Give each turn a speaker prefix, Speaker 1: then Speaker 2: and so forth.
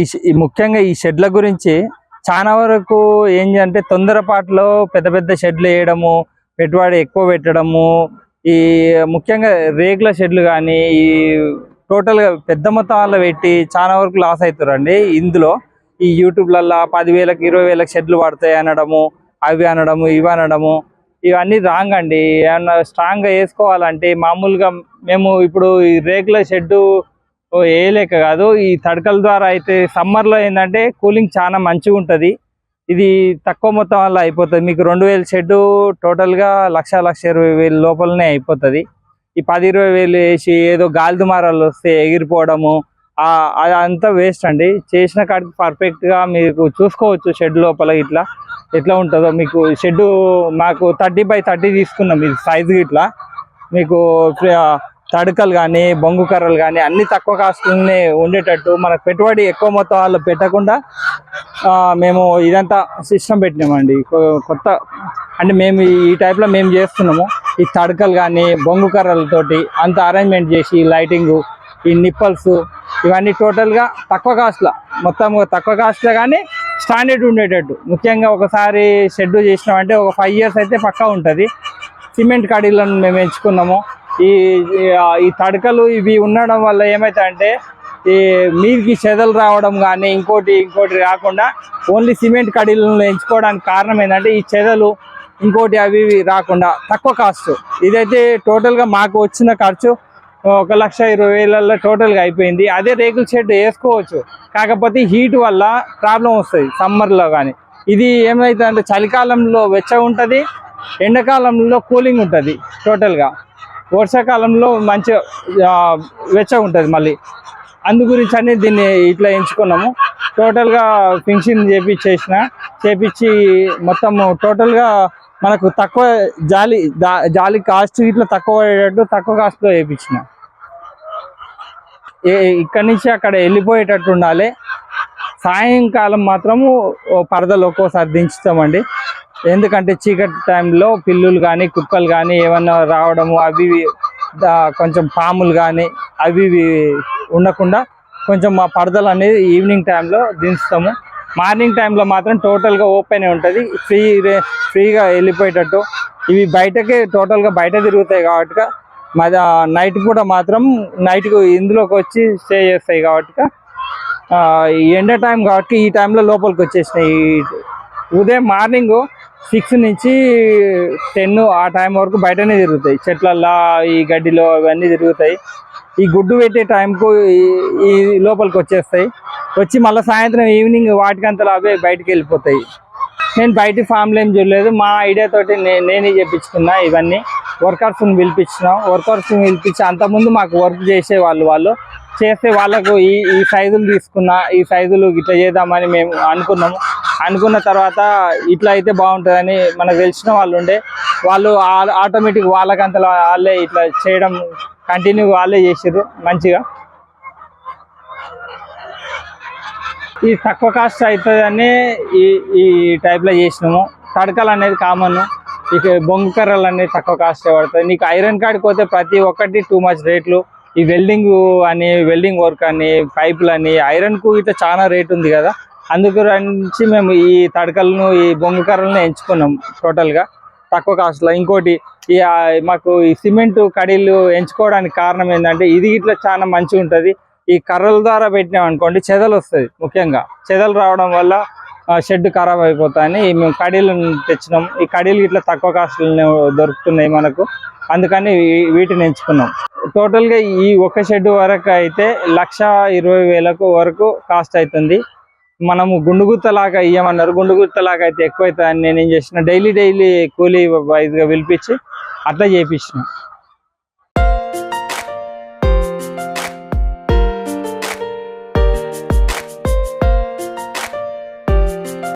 Speaker 1: ఈ ఈ ముఖ్యంగా ఈ షెడ్ల గురించి చాలా వరకు ఏంటి అంటే తొందరపాటులో పెద్ద పెద్ద షెడ్లు వేయడము పెట్టుబడి ఎక్కువ పెట్టడము ఈ ముఖ్యంగా రేకుల షెడ్లు కానీ ఈ టోటల్గా పెద్ద మొత్తాల్లో పెట్టి చాలా వరకు లాస్ అవుతారండి ఇందులో ఈ యూట్యూబ్లల్లో పదివేలకు ఇరవై వేలకు షెడ్లు పడతాయి అనడము అవి అనడము ఇవి అనడము ఇవన్నీ రాంగ్ అండి. ఏమన్నా స్ట్రాంగ్గా వేసుకోవాలంటే మామూలుగా మేము ఇప్పుడు ఈ రేకుల షెడ్డు ఓ వేయలేక కాదు. ఈ తడకల ద్వారా అయితే సమ్మర్లో ఏంటంటే కూలింగ్ చాలా మంచిగా ఉంటుంది. ఇది తక్కువ మొత్తం వల్ల అయిపోతుంది. మీకు రెండు వేల షెడ్డు టోటల్గా లక్ష లక్ష ఇరవై వేలు లోపలనే అయిపోతుంది. ఈ పది ఇరవై వేలు వేసి ఏదో గాలి దుమారాలు వస్తే ఎగిరిపోవడము అది అదంతా వేస్ట్ అండి. చేసిన కాడికి పర్ఫెక్ట్గా మీకు చూసుకోవచ్చు షెడ్ లోపల ఇట్లా ఎట్లా ఉంటుందో. మీకు షెడ్ మాకు థర్టీ బై థర్టీ తీసుకున్నాం. ఇది సైజు ఇట్లా మీకు తడకలు కానీ బొంగు కర్రలు కానీ అన్ని తక్కువ కాస్ట్లోనే ఉండేటట్టు మనకు పెట్టుబడి ఎక్కువ మొత్తం వాళ్ళు పెట్టకుండా మేము ఇదంతా సిస్టమ్ పెట్టినామండి. కొత్త అంటే మేము ఈ టైప్లో మేము చేస్తున్నాము. ఈ తడకలు కానీ బొంగు కర్రలతోటి అంత అరేంజ్మెంట్ చేసి లైటింగు ఈ నిప్పల్స్ ఇవన్నీ టోటల్గా తక్కువ కాస్ట్లో మొత్తం తక్కువ కాస్ట్లో కానీ స్టాండర్డ్ ఉండేటట్టు. ముఖ్యంగా ఒకసారి షెడ్ చేసినామంటే ఒక ఫైవ్ ఇయర్స్ అయితే పక్కా ఉంటుంది. సిమెంట్ కడీలను మేము ఎంచుకున్నాము. ఈ ఈ- తడకలు ఇవి ఉండడం వల్ల ఏమవుతాయంటే ఈ మీదికి చెదలు రావడం కానీ ఇంకోటి ఇంకోటి రాకుండా ఓన్లీ సిమెంట్ కడీలను ఎంచుకోవడానికి కారణం ఏంటంటే ఈ చెదలు ఇంకోటి అవి ఇవి రాకుండా తక్కువ కాస్ట్ ఇదైతే టోటల్గా మాకు వచ్చిన ఖర్చు ఒక లక్ష ఇరవై వేలలో టోటల్గా అయిపోయింది. అదే రేకుల షెడ్ వేసుకోవచ్చు. కాకపోతే హీట్ వల్ల ప్రాబ్లం వస్తుంది సమ్మర్లో కానీ. ఇది ఏమైతుందంటే అంటే చలికాలంలో వెచ్చగా ఉంటుంది ఎండాకాలంలో కూలింగ్ ఉంటుంది టోటల్గా వర్షాకాలంలో మంచిగా వెచ్చగా ఉంటుంది మళ్ళీ. అందు గురించి అని దీన్ని ఇట్లా ఎంచుకున్నాము. టోటల్గా ఫినిషింగ్ చేపించేసిన చేపించి మొత్తం టోటల్గా మనకు తక్కువ జాలి జాలి కాస్ట్ ఇట్లా తక్కువ అయ్యేటట్టు తక్కువ కాస్ట్లో వేయించిన ఇక్కడి నుంచి అక్కడ వెళ్ళిపోయేటట్టు ఉండాలి. సాయంకాలం మాత్రము పరదలు ఒక్కోసారి దించుతామండి. ఎందుకంటే చీకటి టైంలో పిల్లులు కానీ కుక్కలు కానీ ఏమన్నా రావడము అవి కొంచెం పాములు కానీ అవి ఇవి ఉండకుండా కొంచెం మా పరదలు అనేది ఈవినింగ్ టైంలో దించుతాము. మార్నింగ్ టైంలో మాత్రం టోటల్గా ఓపెన్ ఉంటుంది. ఫ్రీ ఫ్రీగా వెళ్ళిపోయేటట్టు. ఇవి బయటకే టోటల్గా బయట తిరుగుతాయి కాబట్టి మా నైట్ పూట మాత్రం నైట్కు ఇందులోకి వచ్చి స్టే చేస్తాయి కాబట్టి ఎండ టైం కాబట్టి ఈ టైంలో లోపలికి వచ్చేసినాయి. ఉదయం మార్నింగ్ సిక్స్ నుంచి టెన్ ఆ టైం వరకు బయటనే తిరుగుతాయి. చెట్లల్లో ఈ గడ్డిలో అవన్నీ తిరుగుతాయి. ఈ గుడ్డు పెట్టే టైంకు ఈ- ఈ లోపలికి వచ్చేస్తాయి. వచ్చి మళ్ళీ సాయంత్రం ఈవినింగ్ వాటికంతలో అవే బయటికి వెళ్ళిపోతాయి. నేను బయట ఫామ్లో ఏం చూడలేదు. మా ఐడియా తోటి నేనే చేపించుకున్నా ఇవన్నీ. వర్కర్స్ని పిలిపించినాం. వర్కర్స్ని పిలిపించి అంతకుముందు మాకు వర్క్ చేసే వాళ్ళు. వాళ్ళు చేస్తే వాళ్ళకు ఈ ఈ సైజులు తీసుకున్నా ఈ సైజులు ఇట్లా చేద్దామని మేము అనుకున్నాము. అనుకున్న తర్వాత ఇట్లా అయితే బాగుంటుందని మనకు తెలిసిన వాళ్ళు ఉండే వాళ్ళు ఆటోమేటిక్ వాళ్ళకంతలో వాళ్ళే ఇట్లా చేయడం కంటిన్యూ వాళ్ళే చేసారు మంచిగా. ఈ తక్కువ కాస్ట్ అవుతుందని ఈ ఈ టైప్లో చేసినాము. తడకలు అనేది కామన్ ఇక బొంగు కర్రలు అనేది తక్కువ కాస్ట్ పడుతుంది నీకు ఐరన్ కాడికి పోతే ప్రతి ఒక్కటి టూ మచ్ రేట్లు ఈ వెల్డింగ్ అని వెల్డింగ్ వర్క్ అని పైపులు అని ఐరన్కు ఇట్లా చాలా రేట్ ఉంది కదా. అందుకు నుంచి మేము ఈ తడకలను ఈ బొంగు కర్రలను ఎంచుకున్నాం టోటల్గా తక్కువ కాస్ట్లో ఇంకోటి ఈ మాకు ఈ సిమెంట్ కడీలు ఎంచుకోవడానికి కారణం ఏంటంటే ఇది ఇట్లా చాలా మంచిగా ఉంటుంది. ఈ కర్రల ద్వారా పెట్టినాం అనుకోండి చెదలు వస్తుంది ముఖ్యంగా. చెదలు రావడం వల్ల షెడ్ ఖరాబ్ అయిపోతాయని మేము కడీలు తెచ్చినాం. ఈ కడీలు ఇట్లా తక్కువ కాస్ట్లో దొరుకుతున్నాయి మనకు. అందుకని వీటిని ఎంచుకున్నాం. టోటల్గా ఈ ఒక షెడ్ వరకు అయితే లక్ష ఇరవై వేలకు వరకు కాస్ట్ అవుతుంది. మనము గుండుగుత్తలాగా ఇయ్యమన్నారు. గుండుగుత్తలాగా అయితే ఎక్కువ అవుతుందని నేను ఏం చేసిన డైలీ డైలీ కూలీ వైజ్గా పిలిపించి అట్లా చేయించిన